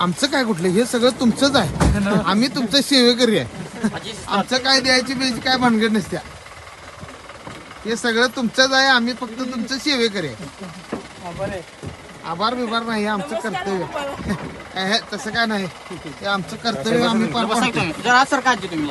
आमचं काय कुठलं? हे सगळं तुमचंच आहे. आम्ही तुमचं सेवेकरी आहे. आमचं काय द्यायची बियायची काय भानगड नसत्या. हे सगळं तुमचंच आहे आम्ही फक्त तुमचं सेवेकरी आहे. आभार बिभार नाही हे आमचं कर्तव्य आहे. तसं काय नाही. हे आमचं कर्तव्य आम्ही पार बसा पाडतो. तुम्ही जरा सर काळजी तुम्ही